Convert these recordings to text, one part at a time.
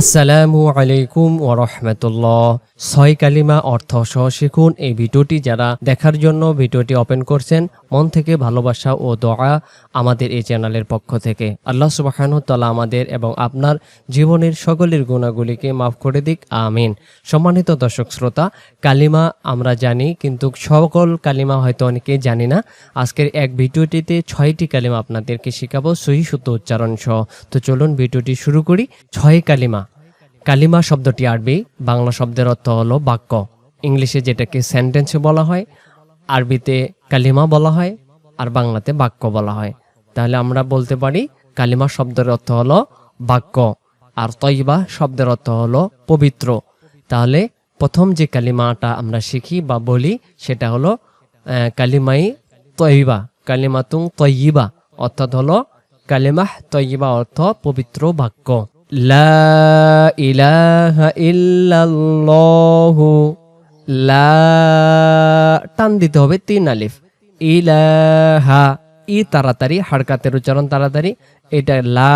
আসসালামু আলাইকুম ও রহমতুল্লাহ। ছয় কালিমা অর্থ সহ শিখুন এই ভিডিওটি যারা দেখার জন্য ভিডিওটি ওপেন করছেন, মন থেকে ভালোবাসা ও দোয়া আমাদের এই চ্যানেলের পক্ষ থেকে। আল্লাহ সুবাহানুতাল্লাহ আমাদের এবং আপনার জীবনের সকলের গুণাগুলিকে মাফ করে দিক, আমিন। সম্মানিত দর্শক শ্রোতা, কালিমা আমরা জানি, কিন্তু সকল কালিমা হয়তো অনেকেই জানি না। আজকের এক ভিডিওটিতে ছয়টি কালিমা আপনাদেরকে শেখাবো, সহি শুদ্ধ উচ্চারণ সহ। তো চলুন ভিডিওটি শুরু করি। ছয় কালিমা। কালিমা শব্দটি আরবি, বাংলা শব্দের অর্থ হলো বাক্য। ইংলিশে যেটাকে সেন্টেন্স বলা হয়, আরবিতে কালিমা বলা হয়, আর বাংলাতে বাক্য বলা হয়। তাহলে আমরা বলতে পারি, কালিমা শব্দের অর্থ হলো বাক্য, আর তৈবা শব্দের অর্থ হলো পবিত্র। তাহলে প্রথম যে কালিমাটা আমরা শিখি বা বলি, সেটা হলো কালিমাই তৈবা কালিমাতুং তৈবা, অর্থাৎ হলো কালিমাহ তৈবা অর্থ পবিত্র বাক্য। লা ইলাহা ইল্লাল্লাহু, লা, টান দিতে হবে তিন আলিফ। ইলাহা, ই তাড়াতাড়ি হাড়কাতের উচ্চারণ তাড়াতাড়ি, এটা লা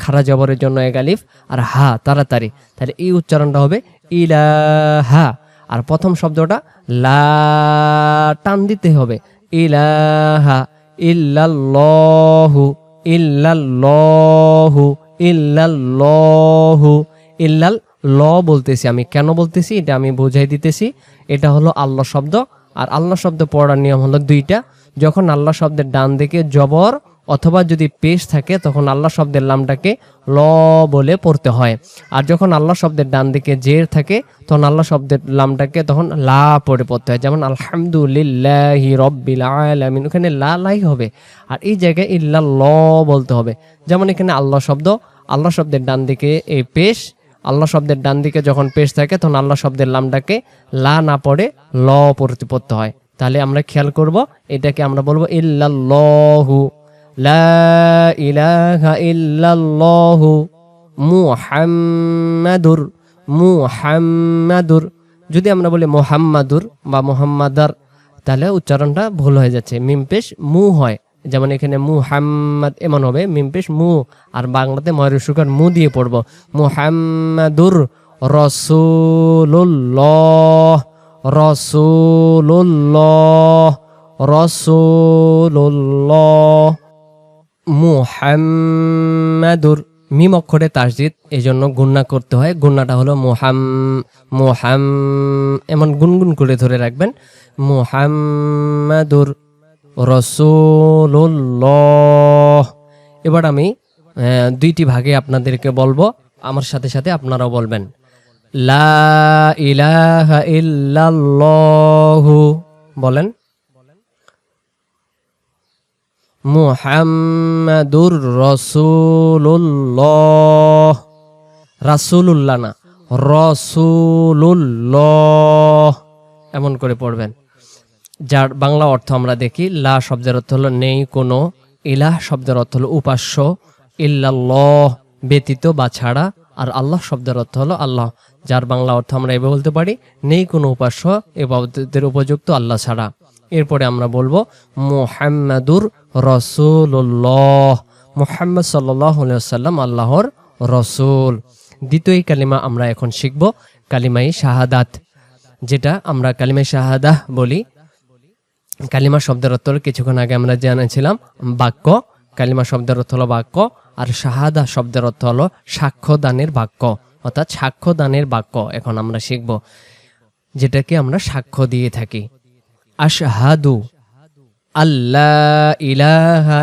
খারা জবরের জন্য এক আলিফ, আর হা তাড়াতাড়ি। তাহলে এই উচ্চারণটা হবে ইলাহা, আর প্রথম শব্দটা লা, টান দিতে হবে। ইলাহা ইল্লাল্লাহু ইল্লাল্লাহু ইল্লাল্লাহু, ইল্লাল, ল বলতেছি আমি। কেন বলতেছি? এটা আমি বুঝাই দিতেছি। এটা হলো আল্লাহ শব্দ। আর আল্লাহ শব্দ পড়ার নিয়ম হলো দুইটা। যখন আল্লাহ শব্দের ডান দিকে জবর অথবা যদি পেশ থাকে, তখন আল্লাহ শব্দের লামটাকে ল বলে পড়তে হয়। আর যখন আল্লাহ শব্দের ডান দিকে জের থাকে, তখন আল্লাহ শব্দের লামটাকে তখন লা পড়ে পড়তে হয়। যেমন, আলহামদুলিল্লাহি রব্বিল আলামিন। ওখানে লা লাই হবে। আর এই জায়গায় ইল্লা ল বলতে হবে। যেমন এখানে আল্লাহ শব্দ আল্লাহ শব্দের ডান দিকে এই পেশ, আল্লাহ শব্দের ডান দিকে যখন পেশ থাকে, তখন আল্লাহ শব্দের লামটাকে লা না পড়ে ল পড়তে পড়তে হয়। তাহলে আমরা খেয়াল করব, এটাকে আমরা বলব ইল্লাল্লাহু, লা ইলাহা ইল্লাল্লাহু, মুহাম্মাদুর মুহাম্মাদুর। যদি আমরা বলি মোহাম্মাদুর বা মোহাম্মাদার, তাহলে উচ্চারণটা ভুল হয়ে যাচ্ছে। মিম পেশ মু হয়। যেমন এখানে মু মুহাম্মাদ এমন হবে, মিম পেশ মু, আর বাংলাতে ময়ূর সুকার মু দিয়ে পড়ব। মুহাম্মাদুর রসুল্লাহ রসুল্লাহ রসুল্লাহ মুহাম্মাদুর মিম অক্ষরে তাসজিদ এই জন্য গুন্না করতে হয়। গুন্নাটা হলো মোহাম মোহাম, এমন গুনগুন করে ধরে রাখবেন। মুহাম্মাদুর রসুল্লাহ এবার আমি দুইটি ভাগে আপনাদেরকে বলব। আমার সাথে সাথে আপনারাও বলবেন। লা বলেন। মুহাম্মাদুর রসুল্লাহ রাসুলুল্লাহ না, রসুলুল্লাহ। এমন করে পড়বেন। যার বাংলা অর্থ আমরা দেখি, লা শব্দের অর্থ হলো নেই, কোনো, ইলাহ শব্দের অর্থ হলো উপাস্য, ইল্লাল্লাহ, ব্যতীত বা ছাড়া, আর আল্লাহ শব্দের অর্থ হলো আল্লাহ, যার বাংলা অর্থ আমরা এভাবে বলতে পারি, নেই কোনো উপাস্য এবাদতের উপযুক্ত আল্লাহ ছাড়া। এরপরে আমরা বলব, মুহাম্মাদুর রসুল্লাহ মুহাম্মদ সাল্লাম আল্লাহর রসুল। দ্বিতীয় কালিমা আমরা এখন শিখব, কালিমাই শাহাদাত, যেটা আমরা কালিমাই শাহাদাহ বলি। কালিমা শব্দের অর্থ হলো কিছুক্ষণ আগে আমরা জেনেছিলাম বাক্য। কালিমা শব্দের অর্থ হলো বাক্য। আর শাহাদা শব্দের অর্থ হলো সাক্ষ্য দানের বাক্য। অর্থাৎ সাক্ষ্য দানের বাক্য এখন আমরা শিখব, যেটাকে আমরা সাক্ষ্য দিয়ে থাকি। আশহাদু আল্লাহ ইলাহা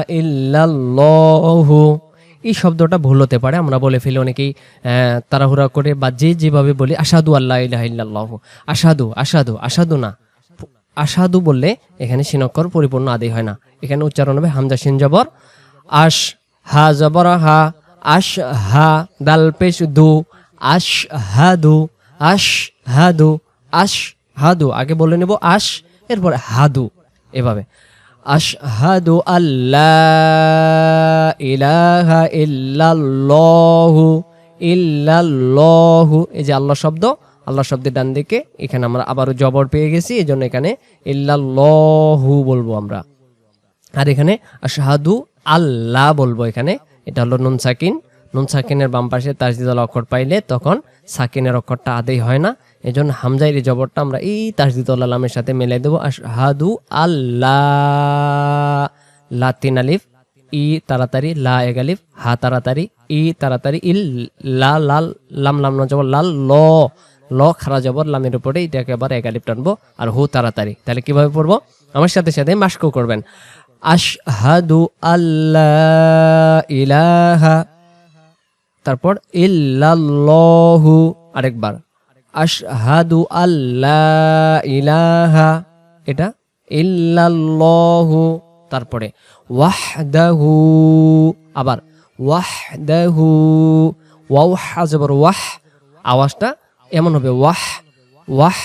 এই শব্দটা ভুল হতে পারে, আমরা বলে ফেলি অনেকেই তাড়াহুড়া করে বা যে যেভাবে বলি আসাদু আল্লাহ ইলাহা আসাদু আসাদু আসাদু না। আসাদু বললে, এখানে সিনক্কর পরিপূর্ণ আদি হয় না। এখানে উচ্চারণ হবে হামজা সিন জবর। আশ হা জবর হা, আশ হা দাল পেশ দু, আশ হাদু আশ হাদু আশ হাদু আগে বলে নেব আশ, এরপরে হাদু এভাবে। আশ হা আশহাদু আল্লাহ ইলাহা ইল্লাল্লাহু ইল্লাল্লাহু। এই যে আল্লাহ শব্দ আল্লাহ শব্দের ডান দিকে, এখানে আমরা আবারও জবর পেয়ে গেছি এই জন্য এখানে ইল্লাল্লাহু বলব আমরা। আর এখানে আশহাদু আল্লাহ বলব এখানে, এটা হলো নুন সাকিন। নুন সাকিনের বাম পাশে তাসদিদল অক্ষর পাইলে তখন সাকিনের অক্ষরটা আদেই হয় না। এই জন্য হামজাইর এই জবরটা আমরা এই তাসদিদুল আলামের সাথে মিলে দেবো হাদু আল্লাহ লাতিন আলিফ, ই তাড়াতাড়ি, লা এগালিফ হা তাড়াতাড়ি, ই তাড়াতাড়ি, ইল, লা, লাল, লাম লাম লাল, ল ল খারা জবর লামের উপরে এটাকে আবার এগালিফ টানবো আর হু তাড়াতাড়ি। তাহলে কীভাবে পড়ব? আমার সাথে সাথে মাস্কো করবেন। আশহাদু আল্লাহ ইলাহা। তারপর ইল্লাল্লাহু আরেকবার। আশহাদু আল্লাহ ইলাহা। এটা ইল্লাল্লাহু তারপরে ওয়াহদাহু আবার। ওয়াহদাহু। ওয়াও হাজবর ওয়াহ। আওয়াজটা এমন হবে, ওয়াহ ওয়াহ,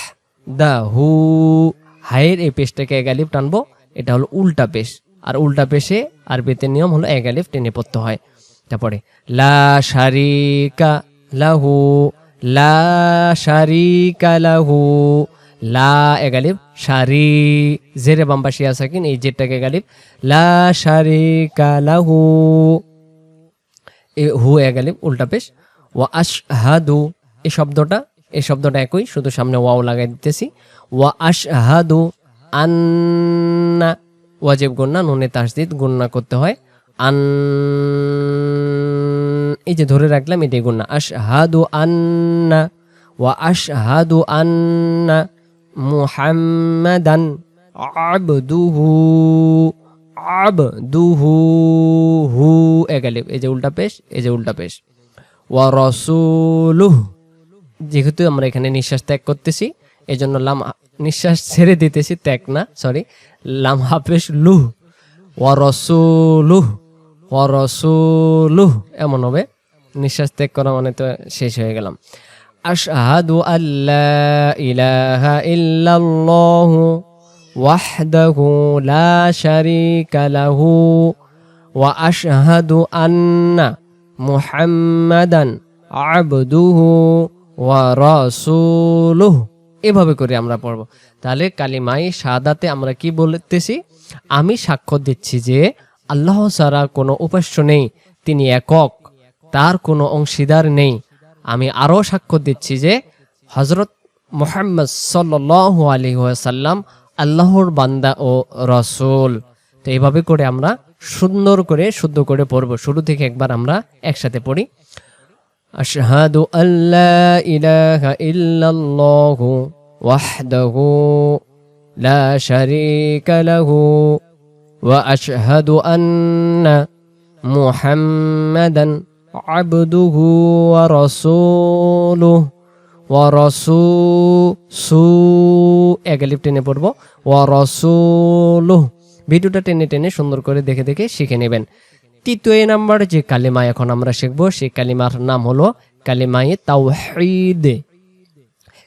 দা, হু। হায়ের এই পেশটাকে এগালিফ টানবো, এটা হলো উল্টা পেশ। আর উল্টা পেশে আর আরবিতে নিয়ম হলো এগালিফ টেনে পড়তে হয়। তারপরে, লা শারিকা লাহু, লা শারিকা লাহু, লা এগালিব শারি। জেরে বাম্বাসি আসাকিন এই জেরটাকে এগালিব লা শারিকা লাহু। এ হু এগালিব উল্টা পেশ। ওয়া আশহাদু, এই শব্দটা এই শব্দটা একই, শুধু সামনে ওয়াও লাগাই দিতেছি। ওয়া আশহাদু আন্না, ওয়াজিব গুন্না নুনে তাসদিদ গুন্না করতে হয়। আন, এই যে ধরে রাখলাম, এটাই গুন্না আশহাদু আন্না, ওয়া আশহাদু আন্না মুহাম্মাদান আবদুহু আবদুহু হু এগালিব এই যে উল্টা পেশ, এই যে উল্টা পেশ। ওয়া রসুলুহ যেহেতু আমরা এখানে নিঃশ্বাস ত্যাগ করতেছি এই জন্য লাম নিঃশ্বাস ছেড়ে দিতেছি, ত্যাগ না সরি লাম হাফেশ লুহ ওয়া রসুলুহ ওয়া রসুলুহ এমন হবে। নিঃশ্বাস ত্যাগ করা মানে তো শেষ হয়ে গেলাম। আশহাদু আল্লাহ ইলাহা ইল্লাল্লাহু ওয়াহদাহু লা শারীকা লাহু ওয়া আশহাদু আন্না মুহাম্মাদান আবদুহু ওয়া রাসূলুহু। এভাবে করে আমরা পড়ব। তাহলে কালিমাই সাদাতে আমরা কি বলতেছি? আমি সাক্ষ্য দিচ্ছি যে আল্লাহ ছাড়া কোনো উপাস্য নেই, তিনি একক, তার কোনো অংশীদার নেই। আমি আরও সাক্ষ্য দিচ্ছি যে হজরত মোহাম্মদ সাল্লাহ আলী সাল্লাম আল্লাহর বান্দা ও রসুল। তো এইভাবে করে আমরা সুন্দর করে, শুদ্ধ করে পড়ব। শুরু থেকে একবার আমরা একসাথে পড়ি। أشهد أن لا إله إلا الله وحده لا شريك له وأشهد أن محمدا عبده ورسوله ورسو একা লিপ টেনে পড়ব ওয়ারসুলুহ ভিডিওটা টেনে টেনে সুন্দর করে দেখে দেখে শিখে নেবেন তৃতীয় নাম্বার যে কালিমা এখন আমরা শিখব, সেই কালিমার নাম হলো কালিমাই তাওহীদ।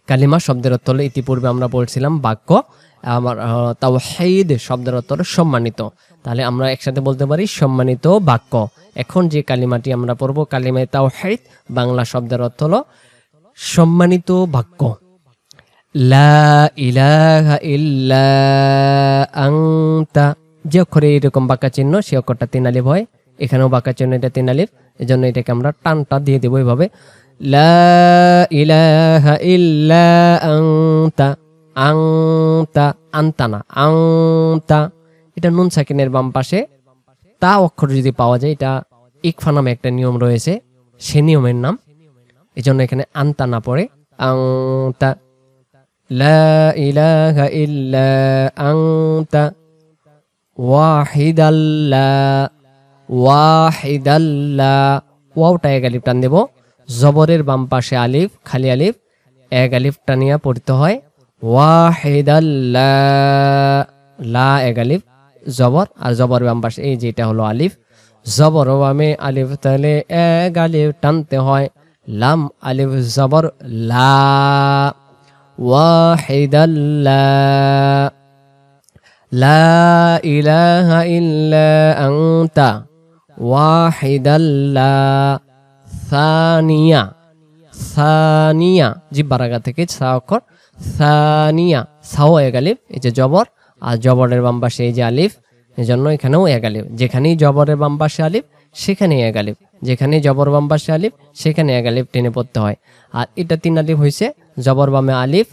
কালিমা শব্দের অর্থ হলো ইতিপূর্বে আমরা বলছিলাম বাক্য, আমার তাওহীদ শব্দের অর্থ হলো সম্মানিত। তাহলে আমরা একসাথে বলতে পারি সম্মানিত বাক্য। এখন যে কালিমাটি আমরা পড়ব কালিমাই তাওহীদ, বাংলা শব্দের অর্থ হলো সম্মানিত বাক্য। লা ইলাহা ইল্লা আংতা যে অক্ষরে এরকম বাঁকা চিহ্ন সে অক্ষরটা তিন আলিফ হয়। এখানেও বাঁকা চিহ্ন এটা তিন আলিফ এজন্য এটাকে আমরা টানটা দিয়ে দেবো এভাবে। লা ইলাহা ইল্লা আংতা আংতা আন্তানা আংতা এটা নুন সাকিনের বাম পাশে। তা অক্ষর যদি পাওয়া যায়, এটা ইকফা নামে একটা নিয়ম রয়েছে, সে নিয়মের নাম। এই জন্য এখানে আন্তা না পড়ে আংতা লা ইলাহা ইল্লা আংতা ওয়াহিদাল্লা। ওয়াহিদাল্লা। ওয়াওটা এক আলিফ টান দেব। জবরের বাম পাশে আলিফ, খালি আলিফ, এক আলিফ টানিয়া পড়তে হয়। ওয়াহিদাল্লা। লা এক আলিফ, জবর, আর জবর বাম পাশে এই যেটা হলো আলিফ। জবর বামে আলিফ, তাহলে এক আলিফ টানতে হয়। লাম, আলিফ, জবর, লা। ওয়াহিদাল্লা। লা ইলাহা ইল্লা আনতা। ওয়াহিদাল্লা সানিয়া সানিয়া জিব্বার আগা থেকে সা অক্ষর সানিয়া সাও এক আলিফ এই যে জবর আর জবরের বাম পাশে এই যে আলিফ, এই জন্য এখানেও এক আলিফ যেখানেই জবরের বাম পাশে আলিফ, সেখানেই এক আলিফ যেখানে জবর বাম পাশে আলিফ সেখানে এক আলিফ টেনে পড়তে হয়। আর এটা তিন আলিফ হয়েছে জবর বামে আলিফ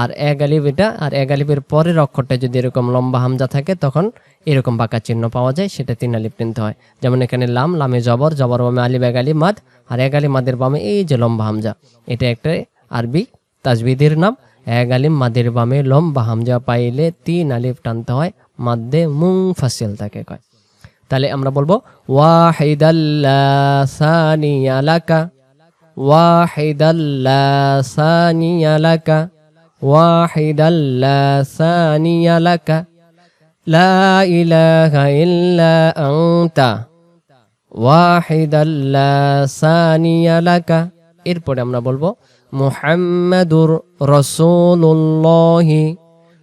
আর এক আলিফ এটা আর এক আলিফের পরের অক্ষরটা যদি এরকম লম্বা হামজা থাকে, তখন এরকম বাঁকা চিহ্ন পাওয়া যায়, সেটা তিন আলিফ টেনতে হয়। যেমন এখানে লাম, লামে জবর জবর বামে আলিফ এক আলিফ মাদ, আর এক আলিফ মাদের বামে এই যে লম্বা হামজা। এটা একটা আরবি তাজবিদের নাম। এক আলিম মাদের বামে লম্বা হামজা পাইলে তিন আলিফ টানতে হয়, মাদ্দে মুং ফাসিল তাকে কয়। তাহলে আমরা বলব ওয়াহিদাল্লাসানিয়ালাকা ওয়াহিদাল্লাসানিয়ালাকা ওয়াহিদাল্লাসানিয়ালাকা লা ইলাহা ইল্লা আনতা ওয়াহিদাল্লাসানিয়ালাকা এরপরে আমরা বলব, মুহাম্মাদুর রসুল্লাহি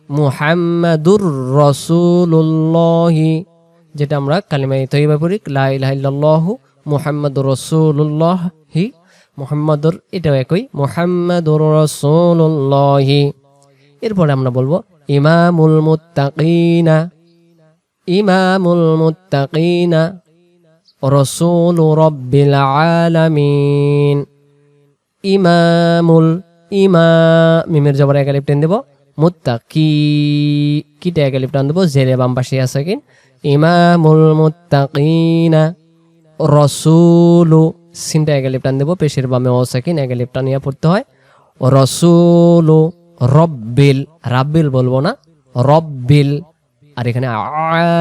মুহাম্মাদুর রসুল্লাহি যেটা আমরা কালিমাই তৈবা পড়ি, লা ইলাহা ইল্লাল্লাহু মুহাম্মাদুর রসুল্লাহি মুহাম্মাদুর, এটাও একই, মুহাম্মাদুর রসুল্লাহি এরপরে আমরা বলব, ইমামুল মুত্তাকিনা ইমামুল মুত্তাকিনা, রসুল রব্বিল আলামিন। ইমামুল, ইমা, মিমের জবর এক আলিফ টেন দেবো, মুত্তাকি, কিটা এক আলিফ টান দেবো, জেরে বাম পাশে আছে কিন ইমামুল মুত্তাকিনা, রসুলু সিনটা এক আলিফ টান দেবো, পেশের বামে ও সাকিন এক আলিফ টানিয়া পড়তে হয়। রসুলু রব্বিল, রাব্বিল বলব না, রব্বিল, আর এখানে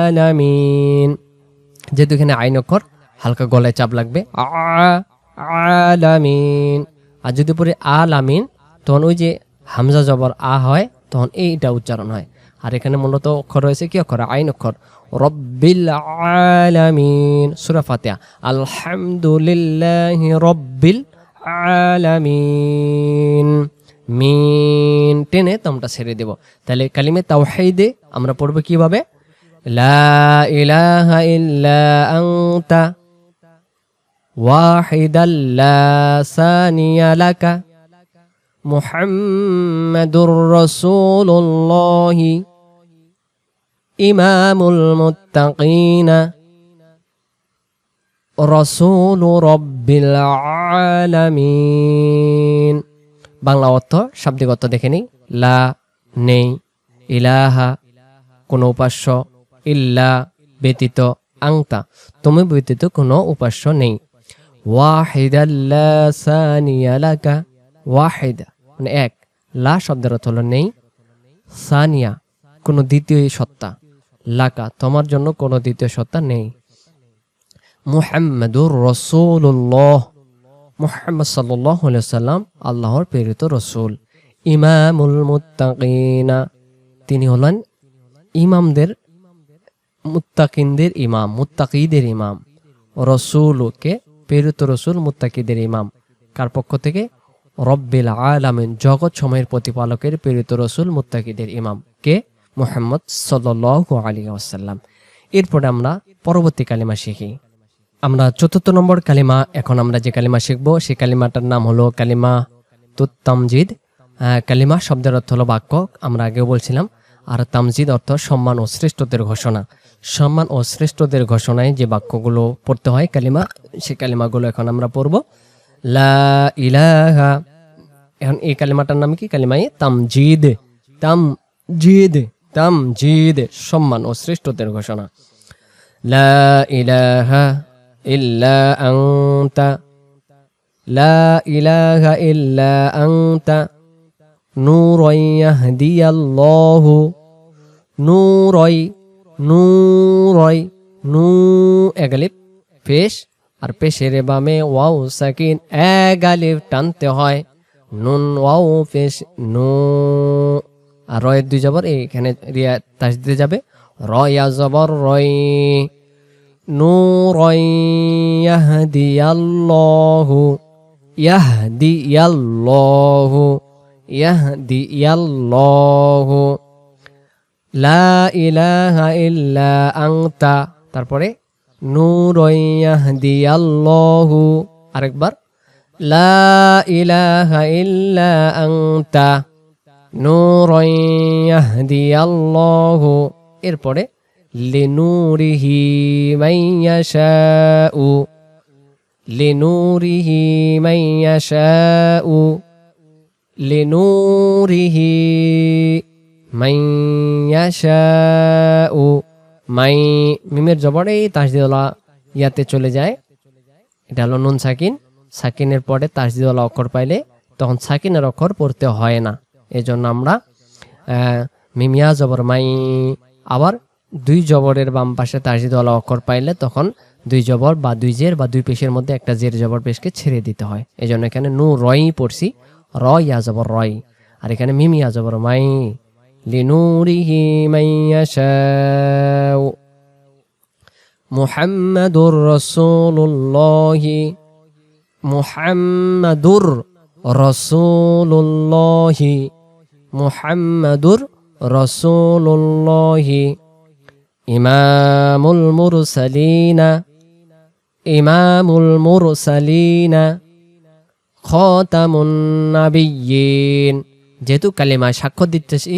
আলামিন। যেহেতু এখানে আইন অক্ষর, হালকা গলায় চাপ লাগবে। আলামিন। আর যদি পরে আলামিন, তখন ওই যে হামজা জবর আ হয়, তখন এইটা উচ্চারণ হয়। আর এখানে মূলত অক্ষর রয়েছে কি অক্ষর? আইন অক্ষর। রব্বিল আলামিন। সুরা ফাতিহা। আলহামদুলিল্লাহ রব্বিল আলামিন। মিন। টেনে তোমরা ছেড়ে দেব। তাহলে কালিমে তাওহাইদে আমরা পড়ব কীভাবে? লা ইলাহা ইল্লা আনতা। ওয়াহিদাল সানিয়া লাকা। মুহাম্মাদুর রসুল্লাহ ইমামুল মুত্তাকিনা, রসুল রব্বিল আলামিন। বাংলা অর্থ শাব্দিক অর্থ দেখে লা, নেই, ইলাহা, কোনো উপাস্য, ইল্লা, ব্যতীত, আংতা। তুমি ব্যতীত কোনো উপাস্য নেই। ওয়াহিদাল্লা সানিয়ালাকা ওয়াহিদা। মানে এক, লা শব্দের অর্থ হলো নেই। সানিয়া, কোনো দ্বিতীয় সত্তা। লাকা, তোমার জন্য কোনো দ্বিতীয় সত্তা নেই। মুহাম্মাদুর রসুল্লাহ মুহাম্মদ সাল্লাহ সাল্লাম আল্লাহর প্রেরিত রসুল। ইমামুল মুত্তাকিনা, তিনি হলেন ইমামদের, মুত্তাকিনদের ইমাম, মুত্তাকিদের ইমাম। রসুলকে প্রেরিত রসুল, মুত্তাকিদের ইমাম। কার পক্ষ থেকে? রব্বিল আলামিন জগৎ সময়ের প্রতিপালকের প্রেরিত রসুল মুত্তাকিদের ইমাম কে? মোহাম্মদ সাল্লাল্লাহু আলী ওয়াসাল্লাম। এরপরে আমরা পরবর্তী কালিমা শিখি। আমরা চতুর্থ নম্বর কালিমা, এখন আমরা যে কালিমা শিখব, সেই কালিমাটার নাম হলো কালিমা তুত্তামজিদ। কালিমা শব্দের অর্থ হলো বাক্য। আমরা আগেও বলছিলাম, আর তামজিদ অর্থ সম্মান ও শ্রেষ্ঠদের ঘোষণা। সম্মান ও শ্রেষ্ঠদের ঘোষণায় যে বাক্যগুলো পড়তে হয় কালিমা, সেই কালিমাগুলো এখন আমরা পড়ব। লা ইলাহা। এখন এই কালিমাটার নাম কি? কালিমাই তামজিদ। তামজিদ। তামজিদ। সম্মান ও শ্রেষ্ঠদের ঘোষণা। লা ইলাহা ইল্লা আনতা। লা ইলাহা ইল্লা আনতা। নূরাই ইয়াহদিয়াল্লাহু। নূরাই নূরাই নূ এগালিপ পেশ আর পেশের বামে ওয়াও সাকিন এগালিপ টানতে হয়। নুন ওয়াও পেশ নু। আর রয়ের দুই জবর এখানে রিয়া তাস দিতে যাবে। রয়া জবর রয় নূরাই ইয়াহদিয়াল্লাহু। ইয়াহদিয়াল্লাহু। ইয়াহদিয়াল্লাহু। লা ইলাহা ইল্লা আনতা। তারপরে ইয়াহদিয়াল্লাহু। আরেকবার। লা ইলাহা ইয়াহদিয়াল্লাহু। এরপরে লিনুরিহি মাইয়াশাউ লিনুরিহি মাই ইয়াশাউ। লিনুরিহি মাই ইয়াশাউ। মাই মিমের জবর এই তাসদিদওয়ালা ইয়াতে চলে যায়। এটা হলো নুন সাকিন। সাকিনের পরে তাসদিদওয়ালা অক্ষর পাইলে তখন সাকিনের অক্ষর পড়তে হয় না। এজন্য আমরা মিমিয়া জবর মাই আবার দুই জবরের বাম পাশে তাসদিদওয়ালা অক্ষর পাইলে তখন দুই জবর বা দুই জের বা দুই পেশের মধ্যে একটা জের জবর পেশকে ছেড়ে দিতে হয়। এই জন্য এখানে নু রই পড়ছি। র ইয়া জবর রয়। আর এখানে মিমিয়া জবর মাই লিনুরিহি মাইয়াশাউ মুহাম্মাদুর রাসূলুল্লাহ মুহাম্মাদুর রাসূলুল্লাহ মুহাম্মাদুর রাসূলুল্লাহ ইমামুল মুরসালিনা ইমামুল মুরসালিনা খতামুন নাবিয়্যিন যেহেতু কালিমায় সাক্ষ্য দিতেছি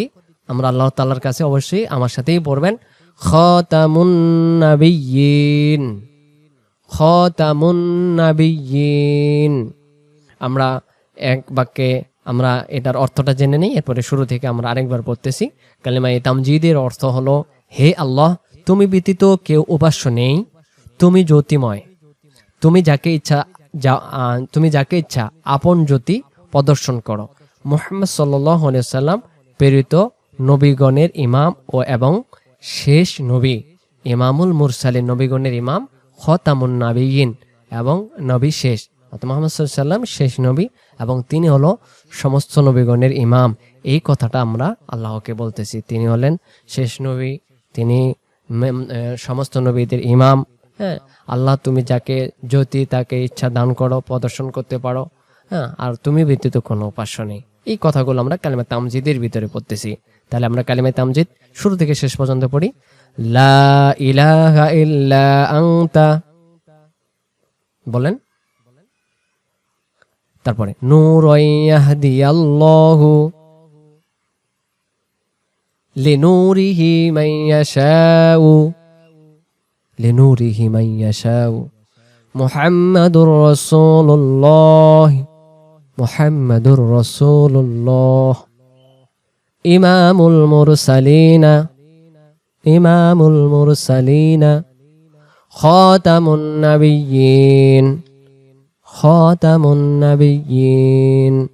আমরা আল্লাহ তাআলার কাছে অবশ্যই আমার সাথেই পড়বেন। খতামুন নাবিয়্যিন খতামুন নাবিয়্যিন আমরা এক বাক্যে আমরা এটার অর্থটা জেনে নিই, এরপরে শুরু থেকে আমরা আরেকবার পড়তেছি। কালিমায়ে তামজিদের অর্থ হলো, হে আল্লাহ, তুমি ব্যতীত কেউ উপাস্য নেই। তুমি জ্যোতিময়। তুমি যাকে ইচ্ছা যা তুমি যাকে ইচ্ছা আপন জ্যোতি প্রদর্শন করো। মুহাম্মদ সাল্লাম প্রেরিত নবীগণের ইমাম ও এবং শেষ নবী, ইমামুল মুরসালিন, নবীগণের ইমাম, খতামুন নাবিয়িন এবং নবী শেষ। অর্থাৎ মোহাম্মদ সাল্লাম শেষ নবী এবং তিনি হলো সমস্ত নবীগণের ইমাম। এই কথাটা আমরা আল্লাহকে বলতেছি। তিনি হলেন শেষ নবী, তিনি সমস্ত নবীদের ইমাম। হ্যাঁ আল্লাহ তুমি যাকে জ্যোতি, তাকে ইচ্ছা দান করো, প্রদর্শন করতে পারো। হ্যাঁ আর তুমি ব্যতীত কোনো উপাস্য নেই। এই কথাগুলো আমরা কালিমা তামজিদের ভিতরে পড়তেছি। তাহলে আমরা কালিমা তামজিদ শুরু থেকে শেষ পর্যন্ত পড়ি। লা ইলাহা ইল্লা আনতা। বলেন। তারপরে নূর ইয়াহদিয়াল্লাহু লিনুরিহি মান ইয়াশাউ। লিনুরিহি মান ইয়াশাউ। মুহাম্মাদুর রাসূলুল্লাহ। মুহাম্মাদুর রাসূলুল্লাহ। ইমামুল মুরসালিনা ইমামুল মুরসালিনা খাতামুন নাবিয়্যিন খাতামুন নাবিয়্যিন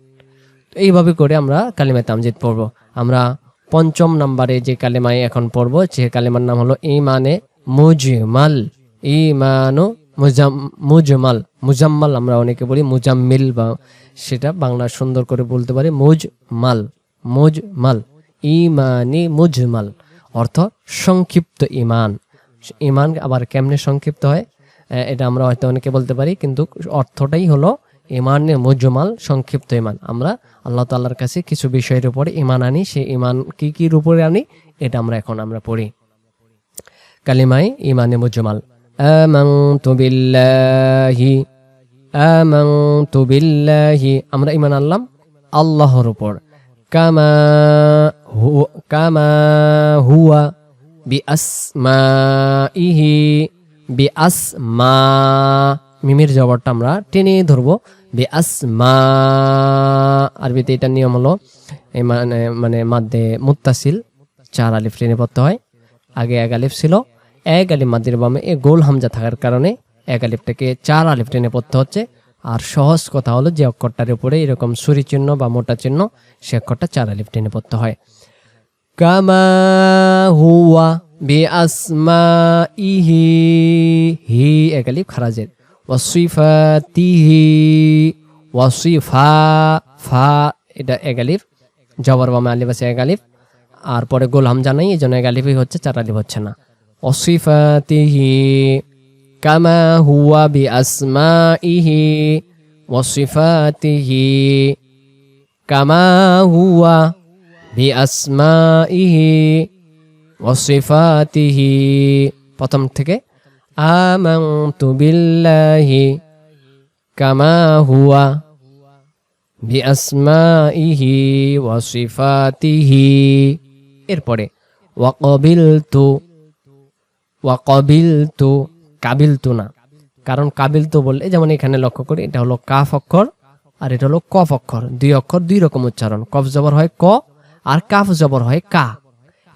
এইভাবে করে আমরা কালিমা তামজিদ পড়ব। আমরা পঞ্চম নম্বরে যে কালেমায় এখন পড়ব, যে কালেমার নাম হলো ইমানে মুজমাল, ইমানো মুজাম- মুজমাল। মুজাম্মাল আমরা অনেকে বলি মুজাম্মিল বা সেটা বাংলা সুন্দর করে বলতে পারি মুজমাল। মুজমাল, ইমানি মুজমাল, অর্থ সংক্ষিপ্ত ইমান। ইমান আবার কেমনে সংক্ষিপ্ত হয়? এটা আমরা হয়তো অনেকে বলতে পারি, কিন্তু অর্থটাই হলো ইমানে মুজমাল, সংক্ষিপ্ত ইমান। আমরা আল্লাহ তাল্লাহর কাছে কিছু বিষয়ের উপরে ইমান আনি সে ইমান কি কির উপরে আনি, এটা আমরা এখন আমরা পড়ি। কালিমায় ইমানে মুজমাল আমরা ইমান আনলাম আল্লাহর উপর। কামা হু- কামা হুয়া বিআসমাইহি বিআসমা মিমির জবরটা আমরা টেনে ধরবো বিআসমা আরবিতে এটার নিয়ম হলো মানে মানে মাদ্দে মুত্তাসিল, চার আলিফ টেনে পড়তে হয়, আগে এক আলিফ ছিল, এক আলিফ মাদ্দির বামে এ গোল হামজা থাকার কারণে এক আলিফটাকে চার আলিফ টেনে পড়তে হচ্ছে আর সহজ কথা হলো যে অক্ষরটার উপরে এরকম সুরি চিহ্ন বা মোটা চিহ্ন, সে অক্ষরটা চার আলিফ টেনে পড়তে হয়। কামা হুয়া বি আসমাইহি হি একালিফ খারাজের। ওয়াসিফাতিহি, ওয়াসিফা, ফা, এটা একালিফ জবর বামে আলিফ আছে একালিফ আর পরে গোল হামজা নাই এই জন্য একালিফই হচ্ছে, চার আলিফ হচ্ছে না। ওয়াসিফাতিহি হুয়া বি আসমাইহি ওয়াসিফাতিহি কামা হুয়া বিআসমাইহি ওয়াসিফাতিহি প্রথম থেকে আমানতু বিল্লাহি কামা হুয়া বিআসমাইহি ওয়াসিফাতিহি এরপরে ওয়াকাবিলতু ওয়াকাবিলতু কাবিলতু না। কারণ কাবিল তো বললে যেমন এখানে লক্ষ্য করি এটা হলো কাফ অক্ষর আর এটা হলো কফ অক্ষর। দুই অক্ষর দুই রকম উচ্চারণ। কফ জবর হয় ক আর কাফ জবর হয় কা।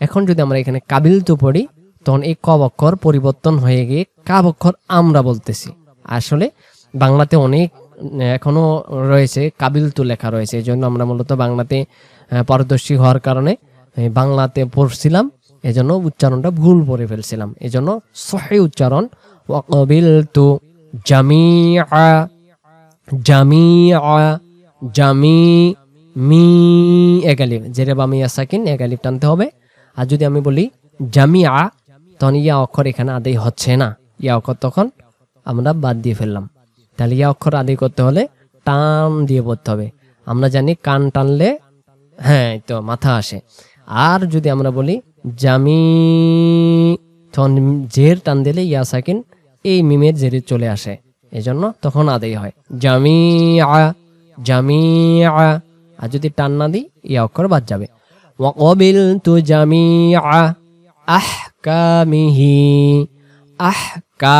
এখন যদি আমরা এখানে কাবিল তো পড়ি তখন এই কব অক্ষর পরিবর্তন হয়ে গিয়ে কাব অক্ষর আমরা বলতেছি। আসলে বাংলাতে অনেক উম, এখনও রয়েছে কাবিল তো লেখা রয়েছে। এই জন্য আমরা মূলত বাংলাতে পারদর্শী হওয়ার কারণে বাংলাতে পড়ছিলাম। এজন্য উচ্চারণটা ভুল পড়ে ফেলছিলাম। এজন্য সহি উচ্চারণ তু জামিআ জামিআ জামি মি একালিফ জেরে বা মিয়া সাকিন একালিফ টানতে হবে। আর যদি আমি বলি জামিআ, তখন ইয়া অক্ষর এখানে আদায় হচ্ছে না। ইয়া অক্ষর তখন আমরা বাদ দিয়ে ফেললাম। তাহলে ইয়া অক্ষর আদায় করতে হলে টান দিয়ে পড়তে হবে। আমরা জানি কান টানলে হ্যাঁ তো মাথা আসে। আর যদি আমরা বলি জামি তখন জের টান দিলে ইয়া সাকিন এই মিমের জেরে চলে আসে। এজন্য তখন আদায় হয়। জামি আ জামি জামিআ। আর যদি টান না দিই ইয়া অক্ষর বাদ যাবে। ওয়াকাবিলতু জামিআ আহকামিহি, আহকা।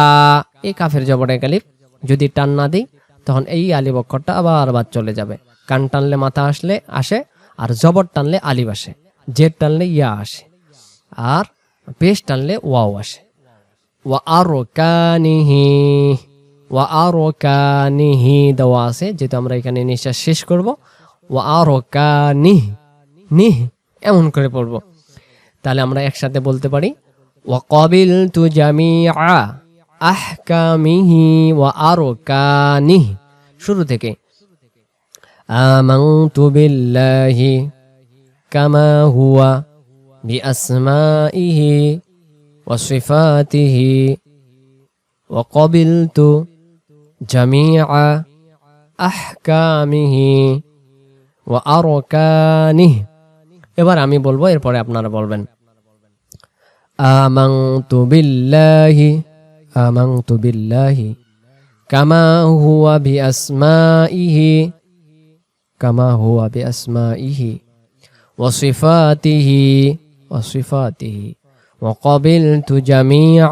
এই কাফের জবরে কালিফ যদি টান না দিই, তখন এই আলিব অক্ষরটা আবার বাদ চলে যাবে। কান টানলে মাথা আসলে, আসে, আর জবর টানলে আলিব আসে। জের টানলে ইয়া আসে, আর পেশ টানলে ওয়াও আসে। ওয়া আরও কানিহি ওয়া আরও কানিহি দেওয়া আছে, যেহেতু আমরা এখানে নিঃশ্বাস শেষ করব। ওয়া আরও কানিহ নিহ, এমন করে পড়ব। তাহলে আমরা একসাথে বলতে পারি ওয়া কবিল তু জামিআ আহকামিহি ওয়া আরও কানিহ শুরু থেকে আমানতু বিল্লাহি কামা হুয়া বিআসমাইহি وصفاته وقبلت جميع أحكامه وأركانه এবার আমি বলবো এরপরে আপনারা বলবেন আমানতু বিল্লাহি আমানতু বিল্লাহি কামা হুয়া বিআসমাইহি কামা হুয়া বিআসমাইহি وصفاته وصفاته وقبلت جميع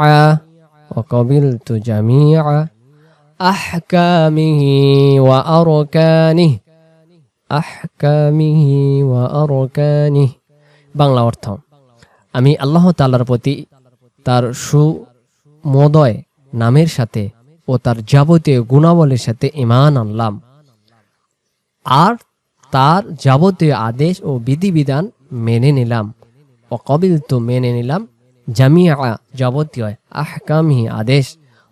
وقبلت جميع أحكامه وأركانه أحكامه وأركانه বাংলা অর্থ আমি আল্লাহ তাআলার প্রতি তার সুমোদয় নামের সাথে ও তার যাবতীয় গুণাবলীর সাথে ইমান আনলাম আর তার যাবতীয় আদেশ ও বিধিবিধান মেনে নিলাম ও কবিল তো মেনে নিলাম জামিয়া যাবতীয় আহকামি আদেশ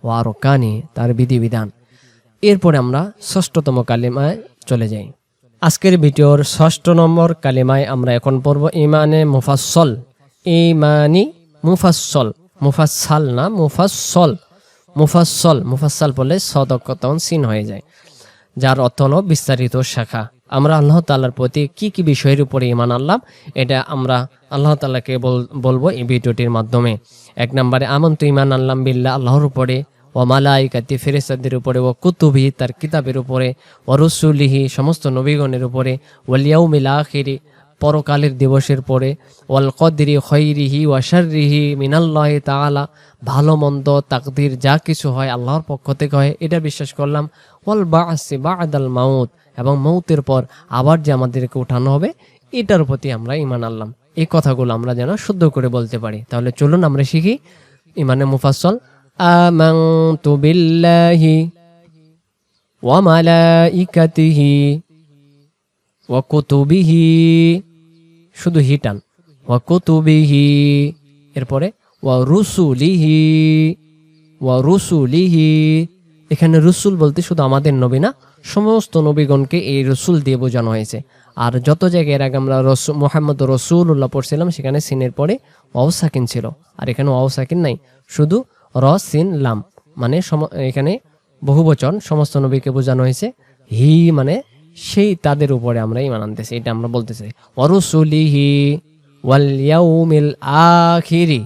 ও আরকানি তার বিধিবিধান এরপরে আমরা ষষ্ঠতম কালিমায় চলে যাই। আজকের ভিডিওর ষষ্ঠ নম্বর কালিমায় আমরা এখন পড়ব ইমানে মুফাসল ইমানি মুফাসল মুফাসাল না মুফাসল মুফাসল মুফাসাল বলে সদকতন সিন হয়ে যায়, যার অর্থ হলো বিস্তারিত শাখা। আমরা আল্লাহ তাল্লার প্রতি কি কি বিষয়ের উপরে ইমান আনলাম, এটা আমরা আল্লাহ তাল্লাহকে বলব এই ভিডিওটির মাধ্যমে। এক নম্বরে আমন্ত ইমান আনলাম বিল্লা আল্লাহর উপরে ও মালাইকাতি ফেরেস্তাদের উপরে ও কুতুবি, তার কিতাবের উপরে ও রসুলিহি, সমস্ত নবীগণের উপরে ওয়ালিয়াউ মিলাখিরি পরকালের দিবসের পরে, ওয়াল কদরি খৈরিহি ওয়াশারিহি মিনাল্লাহ তাআলা, ভালো মন্দ, তাকদির যা কিছু হয় আল্লাহর পক্ষ থেকে হয়, এটা বিশ্বাস করলাম, ওয়াল বাসি বাদাল মাউত এবং মৌতের পর আবার যে আমাদেরকে উঠানো হবে, এটার প্রতি আমরা ইমান আনলাম। এই কথাগুলো আমরা যেন শুদ্ধ করে বলতে পারি। তাহলে চলুন আমরা শিখি ইমানে মুফাসল আমানতু ওয়া কুতুবিহি। শুধু হিটান ওয়া কুতুবিহি। এরপরে ওয়া রুসুলিহি। ওয়া রুসুলিহি। এখানে রুসুল বলতে শুধু আমাদের নবী না সমস্ত নবীগণকে এই রসুল দিয়ে বোঝানো হয়েছে। আর যত জায়গায় এর আগে আমরা রসুল মোহাম্মদ রসুল্লাহ পড়ছিলাম, সেখানে সিনের পরে অও সাকিন ছিল। আর এখানে অও সাকিন নাই, শুধু র, সিন, লাম। মানে এখানে বহু বচন সমস্ত নবীকে বোঝানো হয়েছে। হি মানে সেই তাদের উপরে আমরা ইমান আনতেছি, এটা আমরা বলতে চাই অরুসুলিহি ওয়াল আখিরি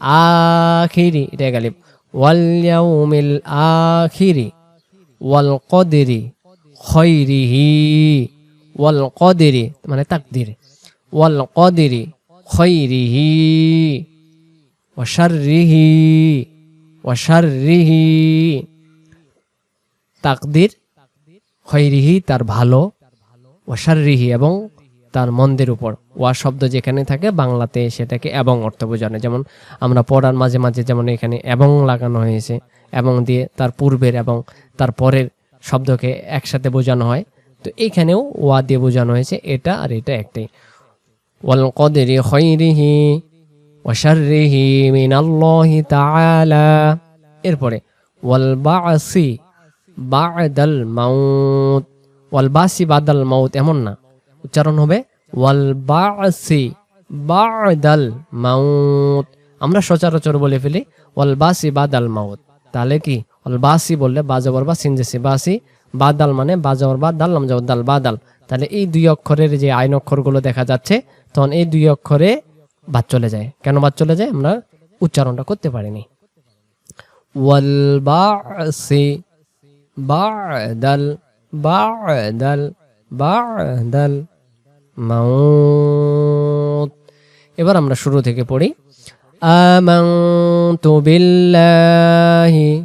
আখিরি, এটা গালিব। ওয়াল ইয়াউমিল আখিরি ওয়াল কদরি খৈরিহি ওয়াল কদরি মানে তাকদির। ওয়াল কদরি খৈরিহি ওয়াশাররিহি ওয়াশাররিহি তাকদির খৈরিহি, তার ভালো ওয়াশারিহি এবং তার মন্দের উপর। ওয়া শব্দ যেখানে থাকে বাংলাতে সেটাকে এবং অর্থ বোঝানো। যেমন আমরা পড়ার মাঝে মাঝে যেমন এখানে এবং লাগানো হয়েছে, এবং দিয়ে তার পূর্বের এবং তার পরের শব্দকে একসাথে বোঝানো হয়। তো এখানেও ওয়া দিয়ে বোঝানো হয়েছে, এটা আর এটা একটাই। ওয়াল কদরি খৈরিহি ওয়াশারিহি মিনাল্লাহি তাআলা। এরপরে, ওয়াল বাসি বাদাল মাউত। ওয়াল বাসি বাদাল মাউত এমন না, উচ্চারণ হবে, ওয়াল বাসি বাদাল মাউত। আমরা সচরাচর বলে ফেলি, ওয়াল বাসি বাদাল মাউত। তাহলে কি? বাসি বললে বাজাবর বা সিনজেসি। বাসি, বাদাল মানে বাজাবর বা দাল নাম দাল, বাদাল। তাহলে এই দুই অক্ষরের যে আইন অক্ষরগুলো দেখা যাচ্ছে, তখন এই দুই অক্ষরে বাদ চলে যায়। কেন বাদ চলে যায়? আমরা উচ্চারণটা করতে পারিনি। ওয়াল এবার আমরা শুরু থেকে পড়ি। বিল্লাহি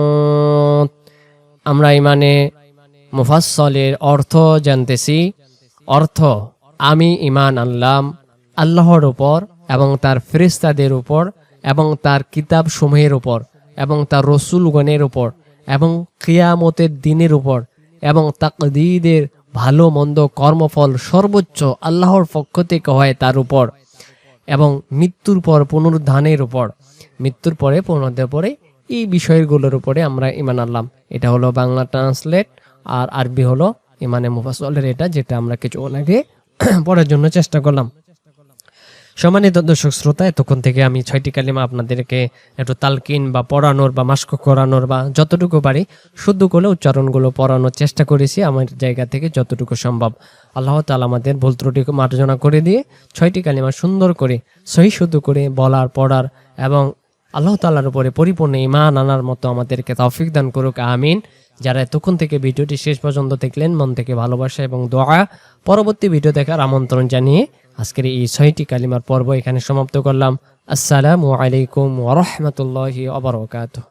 আমরা ইমানে মুফাসলের অর্থ জানতেছি। অর্থ, আমি ইমান আনলাম আল্লাহর উপর এবং তার ফেরিস্তাদের উপর এবং তার কিতাব সমূহের উপর এবং তার রসুলগণের উপর এবং কিয়ামতের দিনের উপর এবং তাকদীদের ভালো, মন্দ কর্মফল সর্বোচ্চ আল্লাহর পক্ষ থেকে হয় তার উপর এবং মৃত্যুর পর পুনরুদ্ধানের উপর। মৃত্যুর পরে পুনরুদ্ধার পরে এই বিষয়গুলোর উপরে আমরা ইমান আনলাম। এটা হলো বাংলা ট্রান্সলেট আর আরবি হলো ইমানে মুফাসলের এটা, যেটা আমরা কিছু আগে পড়ার জন্য চেষ্টা করলাম। সম্মানিত দর্শক শ্রোতা, এতক্ষণ থেকে আমি ছয়টি কালিমা আপনাদেরকে একটু তালকিন বা পড়ানোর বা মাস্ক করানোর বা যতটুকু পারি শুদ্ধ করে উচ্চারণগুলো পড়ানোর চেষ্টা করেছি আমার জায়গা থেকে যতটুকু সম্ভব। আল্লাহ তালা আমাদের ভুল ত্রুটি মার্জনা করে দিয়ে ছয়টি কালিমা সুন্দর করে, সহি শুদ্ধ করে বলার, পড়ার এবং আল্লাহ তাল্লার উপরে পরিপূর্ণ ইমান আনার মতো আমাদেরকে তৌফিক দান করুক, আমিন। যারা এতক্ষণ থেকে ভিডিওটি শেষ পর্যন্ত দেখলেন, মন থেকে ভালোবাসা এবং দোয়া, পরবর্তী ভিডিও দেখার আমন্ত্রণ জানিয়ে আজকের এই ছয়টি কালিমার পর্ব এখানে সমাপ্ত করলাম। আসসালামু আলাইকুম ওরহমতুল্লাহ আবরকাত